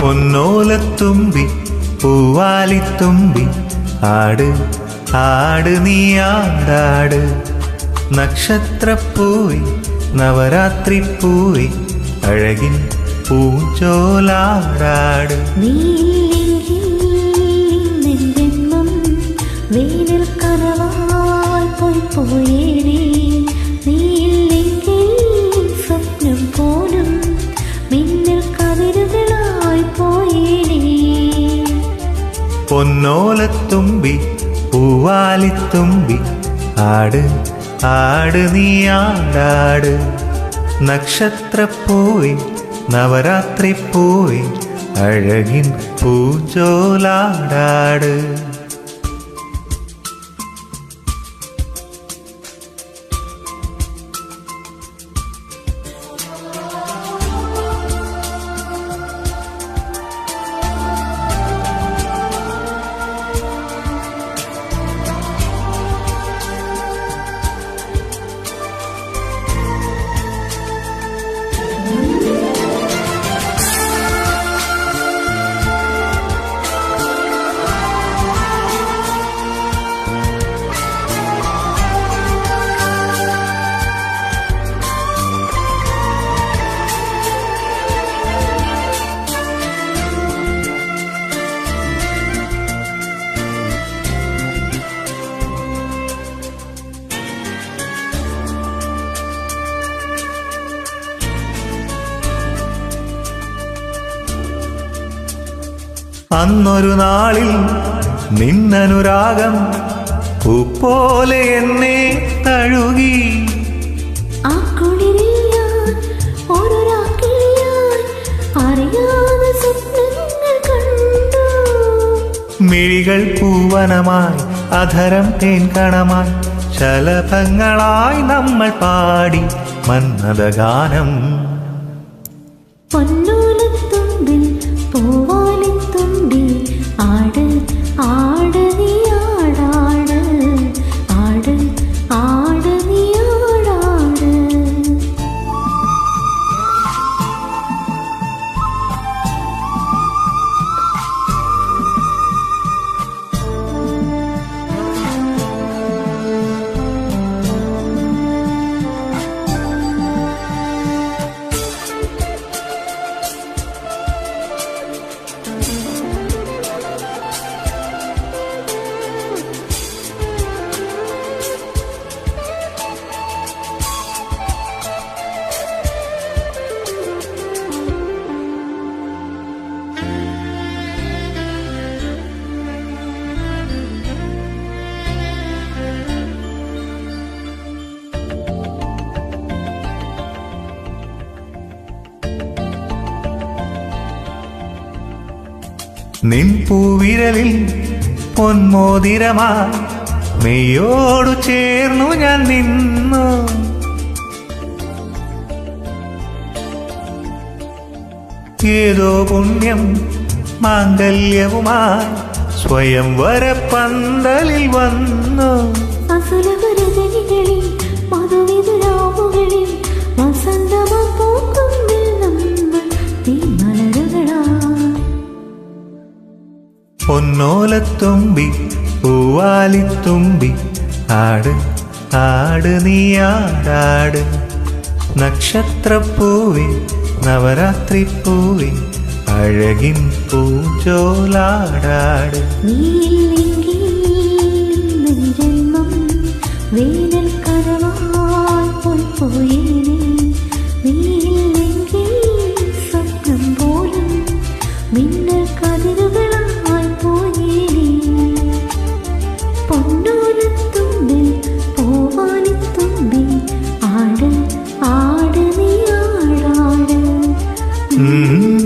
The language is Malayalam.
പൊന്നോലത്തുമ്പി പൂവാലിത്തുമ്പി ആട് ആട് നീ ആടാട്. നക്ഷത്രപ്പൂവി നവരാത്രി പൂവി അഴകിൻ നെഞ്ചെങ്ങും വേനൽ കനവായി പോയി പോയേനേ പൊന്നോലത്തുമ്പി പൂവാലിത്തുമ്പി ആട് ആട് നീ ആടാട് നക്ഷത്രപ്പൂവി നവരാത്രി പൂവി അഴകിൻ പൂഞ്ചോലാടാട് അന്നൊരു നാളിൽ നിന്നനുരാഗം പൂപ്പോലെ എന്നെ തഴുകി. ആ അറിയാതെ സ്വപ്നങ്ങൾ കണ്ടു. മിഴികൾ പൂവനമായി അധരം തേൻകണമായി ശലഭങ്ങളായി നമ്മൾ പാടി മന്നത പൊന്നൂലത്തുമ്പിൽ പൂവാലിത്തുമ്പി നിൻ പൂവിരലിൽ പൊന്മോതിരമായി മെയ്യോടു ചേർന്നു ഞാൻ നിന്നു. ഏതോ പുണ്യം മാംഗല്യവുമായി സ്വയം പന്തലിൽ വന്നു. പൊന്നോലത്തുമ്പി പൂവാലിത്തുമ്പി ആട് ആട് നീ ആടാട്. നക്ഷത്രപ്പൂവി നവരാത്രി പൂവി അഴകിൻ പൂജോലാടാട്. വേനൽ നീയില്ലെങ്കിൽ സ്വപ്നം പോലും മിന്നൽ കതിരുകളായി Mm-hmm.